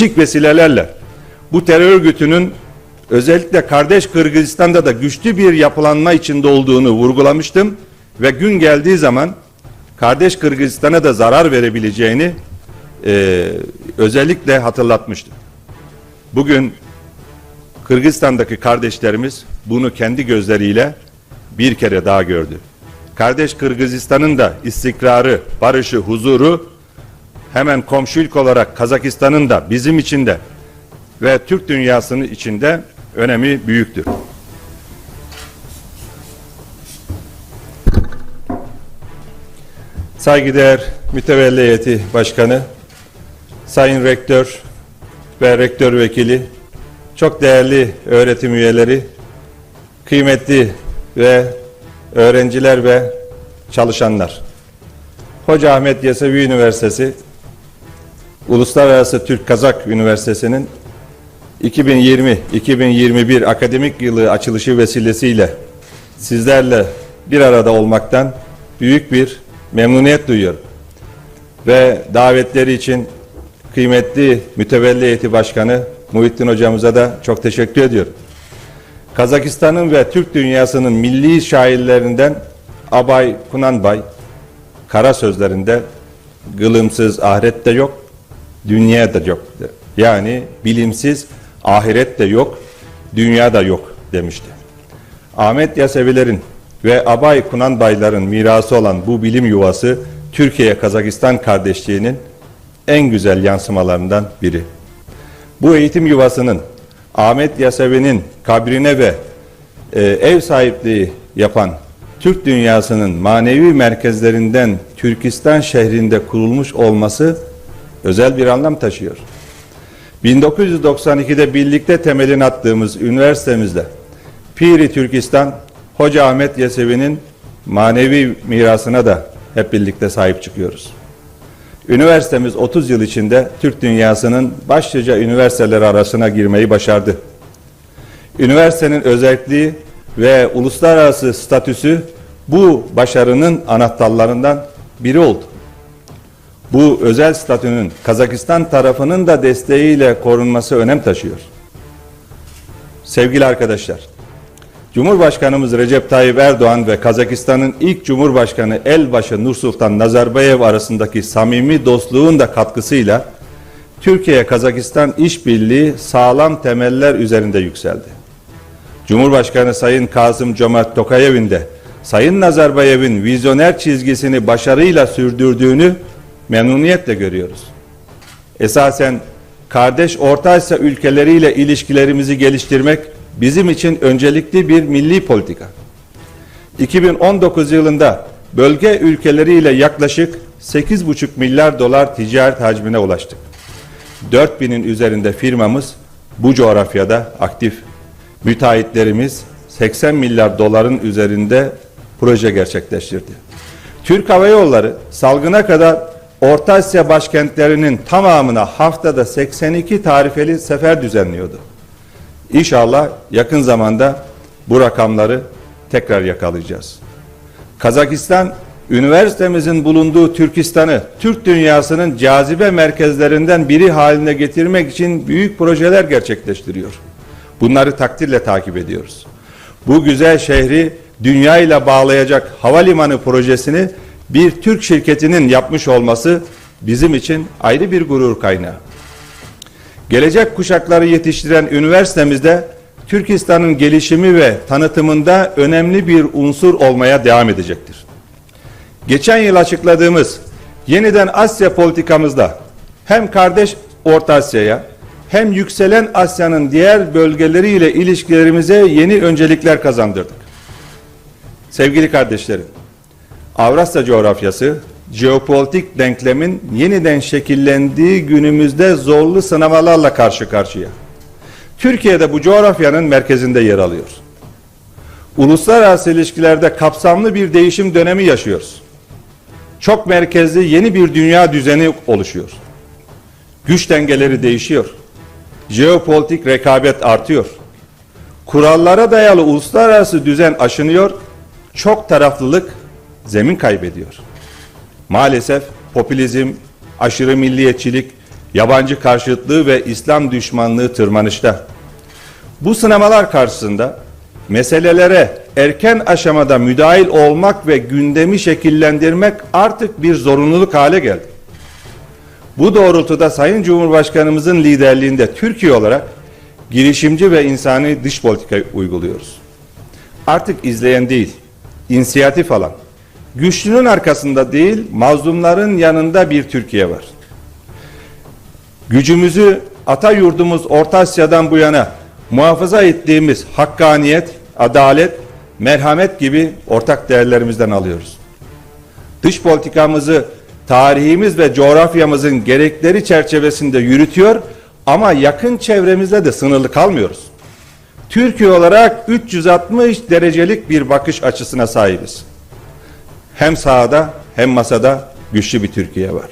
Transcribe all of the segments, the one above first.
değişik vesilelerle bu terör örgütünün özellikle kardeş Kırgızistan'da da güçlü bir yapılanma içinde olduğunu vurgulamıştım ve gün geldiği zaman kardeş Kırgızistan'a da zarar verebileceğini e, özellikle hatırlatmıştım. Bugün Kırgızistan'daki kardeşlerimiz bunu kendi gözleriyle bir kere daha gördü. Kardeş Kırgızistan'ın da istikrarı, barışı, huzuru hemen komşu ülke olarak Kazakistan'ın da bizim için de ve Türk dünyasının içinde önemi büyüktür. Saygıdeğer mütevelli heyeti başkanı, sayın rektör ve rektör vekili, çok değerli öğretim üyeleri, kıymetli ve öğrenciler ve çalışanlar. Hoca Ahmet Yesevi Üniversitesi Uluslararası Türk Kazak Üniversitesi'nin 2020-2021 akademik yılı açılışı vesilesiyle sizlerle bir arada olmaktan büyük bir memnuniyet duyuyorum. Ve davetleri için kıymetli mütevelli heyeti başkanı Muhittin hocamıza da çok teşekkür ediyorum. Kazakistan'ın ve Türk dünyasının milli şairlerinden Abay Kunanbay kara sözlerinde gılımsız ahirette yok, dünya da yok. Yani bilimsiz ahiret de yok, dünya da yok demişti. Ahmet Yasevilerin ve Abay Kunanbayların mirası olan bu bilim yuvası Türkiye-Kazakistan kardeşliğinin en güzel yansımalarından biri. Bu eğitim yuvasının Ahmet Yasevi'nin kabrine ve e, ev sahipliği yapan Türk dünyasının manevi merkezlerinden Türkistan şehrinde kurulmuş olması özel bir anlam taşıyor. 1992'de birlikte temelini attığımız üniversitemizde Piri Türkistan Hoca Ahmet Yesevi'nin manevi mirasına da hep birlikte sahip çıkıyoruz. Üniversitemiz 30 yıl içinde Türk dünyasının başlıca üniversiteler arasına girmeyi başardı. Üniversitenin özelliği ve uluslararası statüsü bu başarının anahtarlarından biri oldu. Bu özel statünün Kazakistan tarafının da desteğiyle korunması önem taşıyor. Sevgili arkadaşlar, Cumhurbaşkanımız Recep Tayyip Erdoğan ve Kazakistan'ın ilk Cumhurbaşkanı Elbaşı Nursultan Nazarbayev arasındaki samimi dostluğun da katkısıyla Türkiye-Kazakistan işbirliği sağlam temeller üzerinde yükseldi. Cumhurbaşkanı Sayın Kasım Cömert Tokayev'in de Sayın Nazarbayev'in vizyoner çizgisini başarıyla sürdürdüğünü memnuniyetle görüyoruz. Esasen kardeş Orta Asya ülkeleriyle ilişkilerimizi geliştirmek bizim için öncelikli bir milli politika. 2019 yılında bölge ülkeleriyle yaklaşık 8,5 milyar dolar ticaret hacmine ulaştık. 4000'in üzerinde firmamız bu coğrafyada aktif. Müteahhitlerimiz 80 milyar doların üzerinde proje gerçekleştirdi. Türk Hava Yolları salgına kadar Orta Asya başkentlerinin tamamına haftada 82 tarifeli sefer düzenliyordu. İnşallah yakın zamanda bu rakamları tekrar yakalayacağız. Kazakistan, üniversitemizin bulunduğu Türkistan'ı Türk dünyasının cazibe merkezlerinden biri haline getirmek için büyük projeler gerçekleştiriyor. Bunları takdirle takip ediyoruz. Bu güzel şehri dünya ile bağlayacak havalimanı projesini bir Türk şirketinin yapmış olması bizim için ayrı bir gurur kaynağı. Gelecek kuşakları yetiştiren üniversitemizde Türkistan'ın gelişimi ve tanıtımında önemli bir unsur olmaya devam edecektir. Geçen yıl açıkladığımız yeniden Asya politikamızda hem kardeş Orta Asya'ya hem yükselen Asya'nın diğer bölgeleriyle ilişkilerimize yeni öncelikler kazandırdık. Sevgili kardeşlerim, Avrasya coğrafyası jeopolitik denklemin yeniden şekillendiği günümüzde zorlu sınavlarla karşı karşıya. Türkiye de bu coğrafyanın merkezinde yer alıyor. Uluslararası ilişkilerde kapsamlı bir değişim dönemi yaşıyoruz. Çok merkezli yeni bir dünya düzeni oluşuyor. Güç dengeleri değişiyor. Jeopolitik rekabet artıyor. Kurallara dayalı uluslararası düzen aşınıyor. Çok taraflılık zemin kaybediyor. Maalesef popülizm, aşırı milliyetçilik, Yabancı karşıtlığı ve İslam düşmanlığı tırmanışta. Bu sınamalar karşısında meselelere erken aşamada müdahil olmak ve gündemi şekillendirmek artık bir zorunluluk hale geldi. Bu doğrultuda Sayın Cumhurbaşkanımızın liderliğinde Türkiye olarak girişimci ve insani dış politika uyguluyoruz. Artık izleyen değil, inisiyatif alan, güçlünün arkasında değil, mazlumların yanında bir Türkiye var. Gücümüzü ata yurdumuz Orta Asya'dan bu yana muhafaza ettiğimiz hakkaniyet, adalet, merhamet gibi ortak değerlerimizden alıyoruz. Dış politikamızı tarihimiz ve coğrafyamızın gerekleri çerçevesinde yürütüyor ama yakın çevremizde de sınırlı kalmıyoruz. Türkiye olarak 360 derecelik bir bakış açısına sahibiz. Hem sahada hem masada güçlü bir Türkiye var.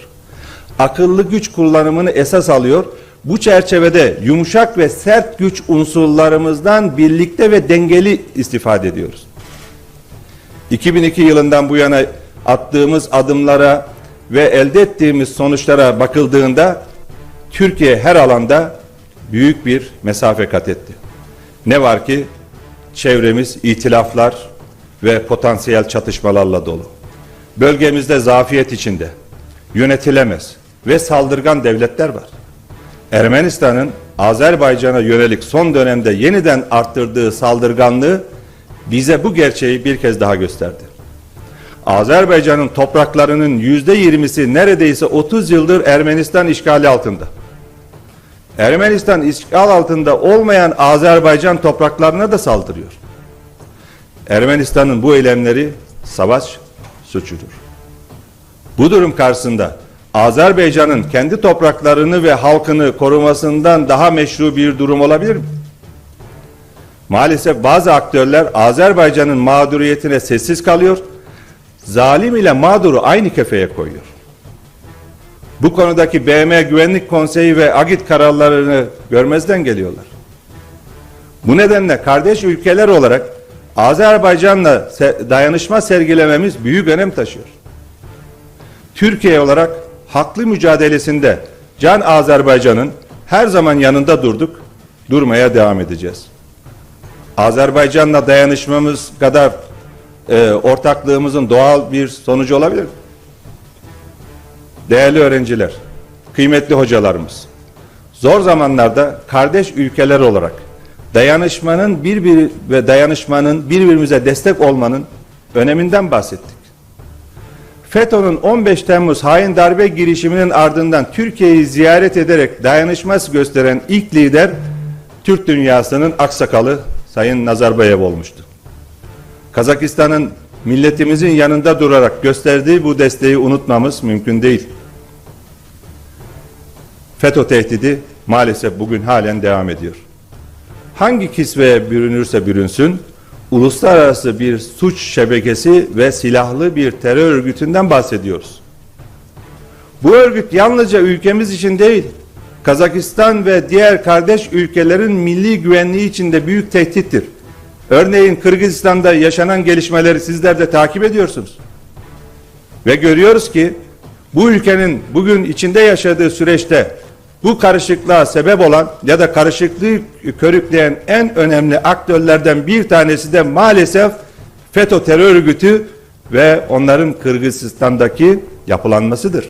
Akıllı güç kullanımını esas alıyor. Bu çerçevede yumuşak ve sert güç unsurlarımızdan birlikte ve dengeli istifade ediyoruz. 2002 yılından bu yana attığımız adımlara ve elde ettiğimiz sonuçlara bakıldığında Türkiye her alanda büyük bir mesafe kat etti. Ne var ki çevremiz itilaflar ve potansiyel çatışmalarla dolu. Bölgemizde zafiyet içinde yönetilemez ve saldırgan devletler var. Ermenistan'ın Azerbaycan'a yönelik son dönemde yeniden arttırdığı saldırganlığı bize bu gerçeği bir kez daha gösterdi. Azerbaycan'ın topraklarının yüzde yirmisi neredeyse 30 yıldır Ermenistan işgali altında. Ermenistan işgal altında olmayan Azerbaycan topraklarına da saldırıyor. Ermenistan'ın bu eylemleri savaş suçudur. Bu durum karşısında Azerbaycan'ın kendi topraklarını ve halkını korumasından daha meşru bir durum olabilir mi? Maalesef bazı aktörler Azerbaycan'ın mağduriyetine sessiz kalıyor, zalim ile mağduru aynı kefeye koyuyor. Bu konudaki BM Güvenlik Konseyi ve AGİT kararlarını görmezden geliyorlar. Bu nedenle kardeş ülkeler olarak Azerbaycan'la dayanışma sergilememiz büyük önem taşıyor. Türkiye olarak haklı mücadelesinde Can Azerbaycan'ın her zaman yanında durduk, durmaya devam edeceğiz. Azerbaycan'la dayanışmamız kadar e, ortaklığımızın doğal bir sonucu olabilir? Değerli öğrenciler, kıymetli hocalarımız, zor zamanlarda kardeş ülkeler olarak dayanışmanın birbiri ve dayanışmanın birbirimize destek olmanın öneminden bahsettik. FETÖ'nün 15 Temmuz hain darbe girişiminin ardından Türkiye'yi ziyaret ederek dayanışması gösteren ilk lider Türk dünyasının aksakalı Sayın Nazarbayev olmuştu. Kazakistan'ın milletimizin yanında durarak gösterdiği bu desteği unutmamız mümkün değil. FETÖ tehdidi maalesef bugün halen devam ediyor. Hangi kisveye bürünürse bürünsün, uluslararası bir suç şebekesi ve silahlı bir terör örgütünden bahsediyoruz. Bu örgüt yalnızca ülkemiz için değil, Kazakistan ve diğer kardeş ülkelerin milli güvenliği için de büyük tehdittir. Örneğin Kırgızistan'da yaşanan gelişmeleri sizler de takip ediyorsunuz. Ve görüyoruz ki bu ülkenin bugün içinde yaşadığı süreçte bu karışıklığa sebep olan ya da karışıklığı körükleyen en önemli aktörlerden bir tanesi de maalesef FETÖ terör örgütü ve onların Kırgızistan'daki yapılanmasıdır.